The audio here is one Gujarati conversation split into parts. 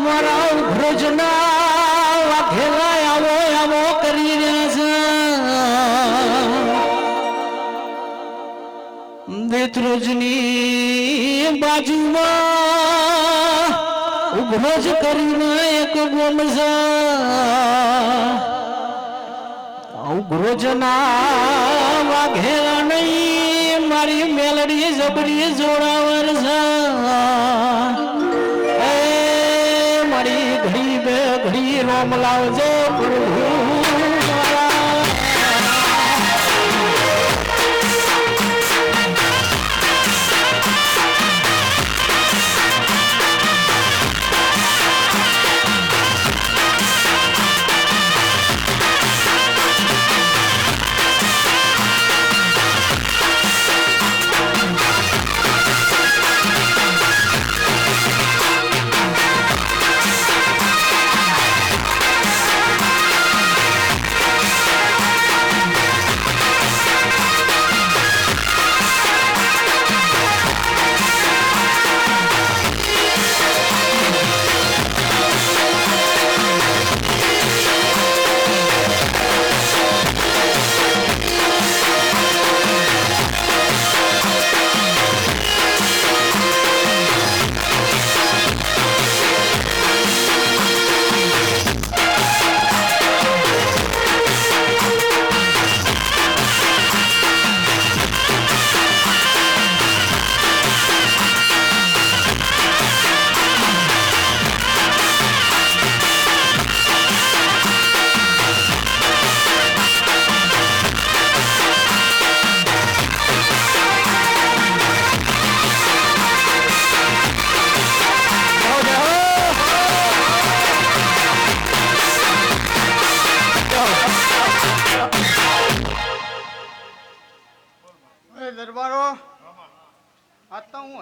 મારા ભ્રજના વાઘેલા આવો આવો કરી રહ્યા છે. બેત્રોજની બાજુમાં ઉભરજ કરીને એક ગોમસા ઉગ્રોજના વાઘેલા નહીં, મારી મેલડી જબરી જોડાવર છે. ઘડી રોમ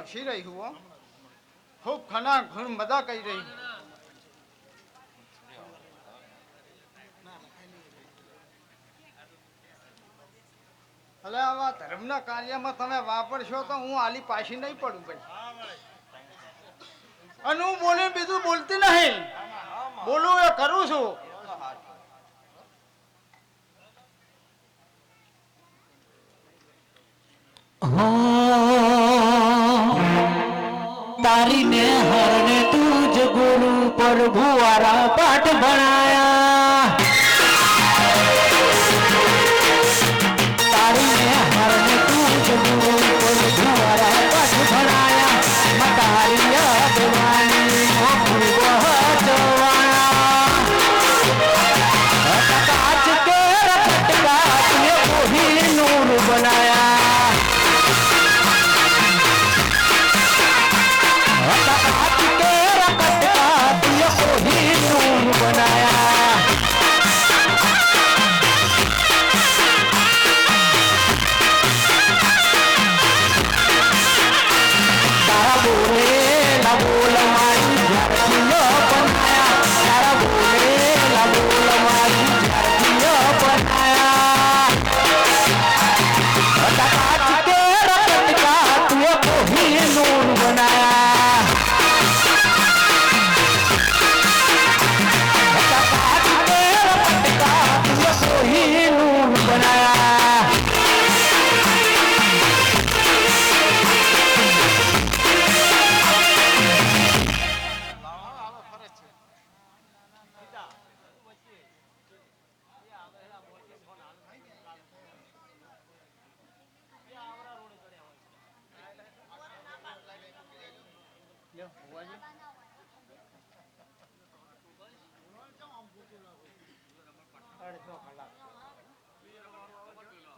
હસી રહી હું. ખૂબ ખના ઘણ મજા કરી રહી. એટલે આવા ધર્મના કાર્યમાં તમે વાપરશો તો હું આલી પાછી નહીં પડું ભાઈ. અને હું બોલી બીજું બોલતી નહીં. બોલું એ કરું છું. ગુરુ ભુવારા વારા પાઠ ભણાયા.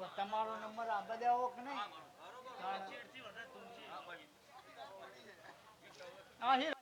તો તમારો નંબર આ બધા કે નહીં? હા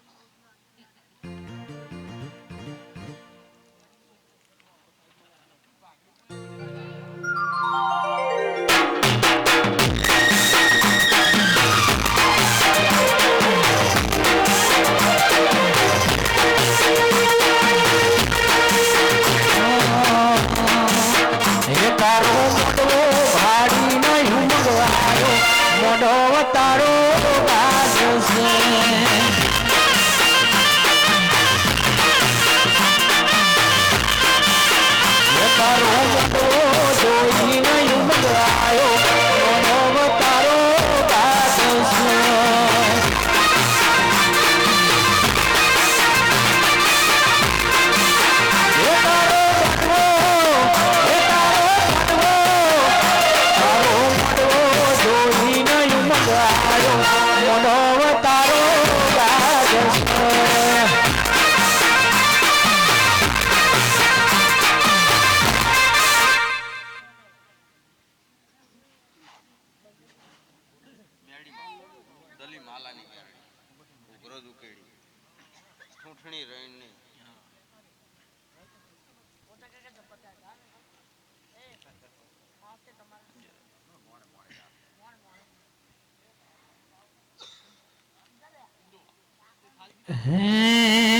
ઉગ્રજ ઉકેડી ઠૂંઠણી રણની. મારી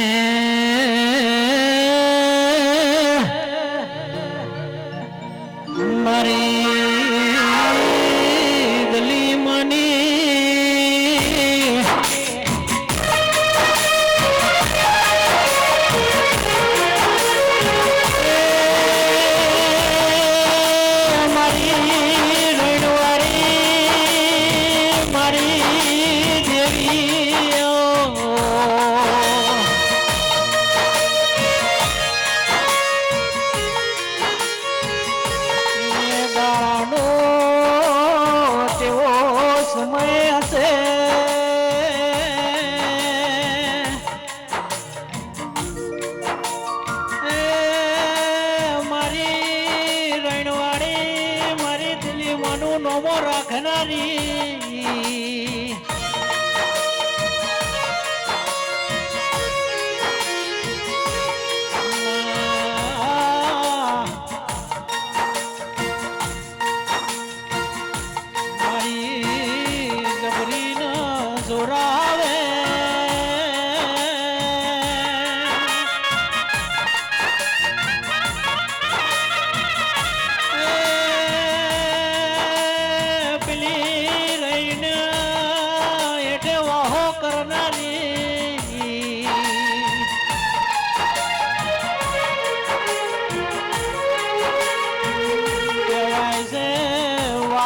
નોમો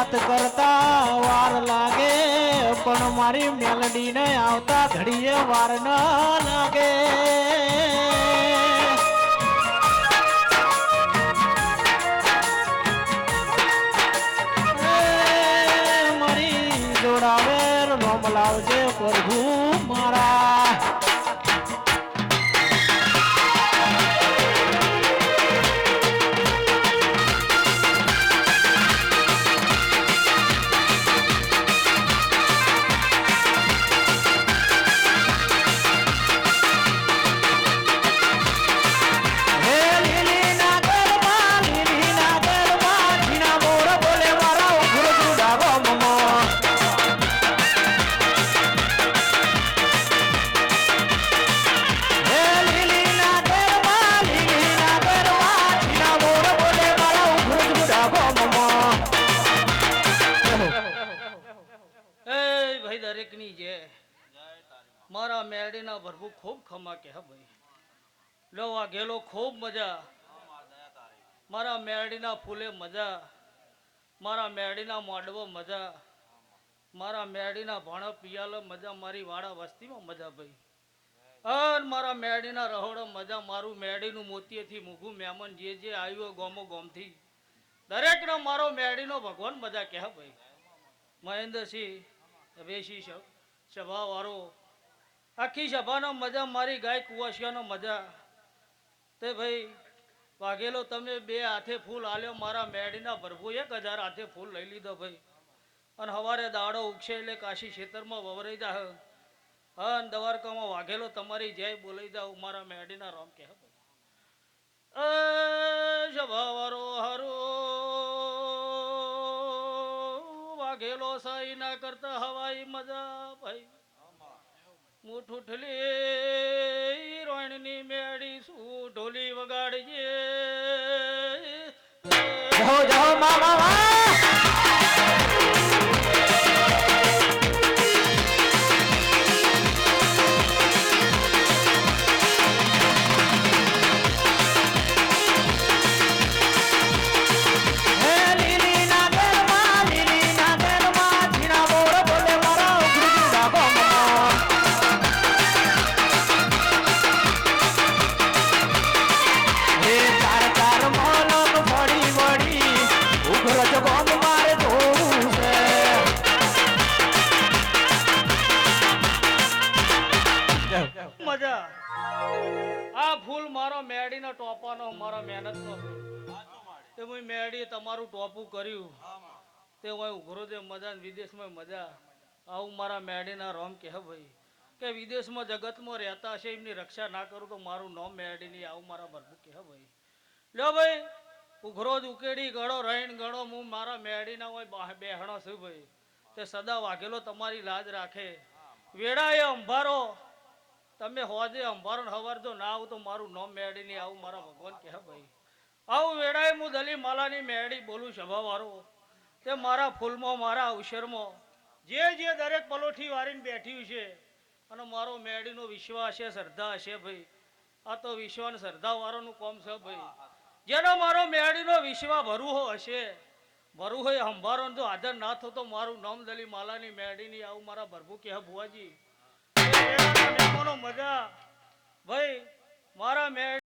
વાત કરતા વાર લાગે પણ મારી મેલડી ને આવતા ઘડીએ વાર ન લાગે. ખૂબ મજા. મારા મેરડીના ફૂલે મજા. મારા મેરડીના મોડવો મજા. મારા મેરડીના ભાણો પિયાલો મજા. મારી વાડા વસ્તીમાં મજા ભાઈ. અન મારા મેરડીના રહોડો મજા. મારું મેરડીનું મોતીએથી મૂકું મહેમાન જે જે આવ્યો ગોમો ગોમથી. દરેકનો મારો મેરડીનો ભગવાન મજા કહે ભાઈ? મહેન્દ્રસિંહ વેશી સભાવાળો. આખી સભાનો મજા. મારી ગાય કુવાસિયાનો મજા. તે ભાઈ, વાઘેલો, તમે બે હાથે ફૂલ આલ્યો, મારા મેડીના પ્રભુ એક હજાર હાથે ફૂલ લઈ લીધો ભાઈ. અને હવારે દાડો ઉગશે એટલે કાશી ખેતરમાં વવરાઈ જા હા, અને દવારકામાં વાઘેલો, તમારી જય બોલાઈ જાવ, મારા મેડીના રામ કે સભાવારો હારો. વાઘેલો સાઈ ના કરતા હવાઈ મજા, ભાઈ. મુઠું રોણની મેળી શું ઢોલી વગાડજે જહો જહો મામા તે હું મેડી તમારું ટોપું કર્યું. તે હું ઉઘરો મજા વિદેશમાં મજા. આવું મારા મેડીના રોમ કહે ભાઈ? કે વિદેશમાં જગતમાં રહેતા હશે એમની રક્ષા ના કરું તો મારું નામ મેડી નહીં આવું મારા ભરભું કહે ભાઈ? લ્યો ભાઈ, ઉઘરો જ ઉકેડી ગળો, રહીને ગળો હું મારા મેડીના હોય બેહણો છું ભાઈ. તે સદા વાઘેલો તમારી લાજ રાખે. વેડા એ અંભારો. તમે હોજે અંભારો ને હવાર જો ના આવું તો મારું નામ મેળી નહીં આવું મારા ભગવાન કહે ભાઈ? આવું વેળાએ હું દલી માલાની મેળી બોલું સભાવાળો. તે મારા ફૂલમાં, મારા અવસરમાં, જે જે દરેક પલોઠી વારીને બેઠ્યું છે, અને મારો મેળીનો વિશ્વાસ છે, શ્રદ્ધા હશે ભાઈ. આ તો વિશ્વાસ શ્રદ્ધા વાળાનું કોમ છે ભાઈ. જેનો મારો મેળીનો વિશ્વા ભરવો હશે ભરવું હોય અંભારો જો આદર ના થતો મારું નામ દલી માલાની મેળીની આવું મારા ભરભુ કે ભુવાજી મજા. ભાઈ, મારા મેળ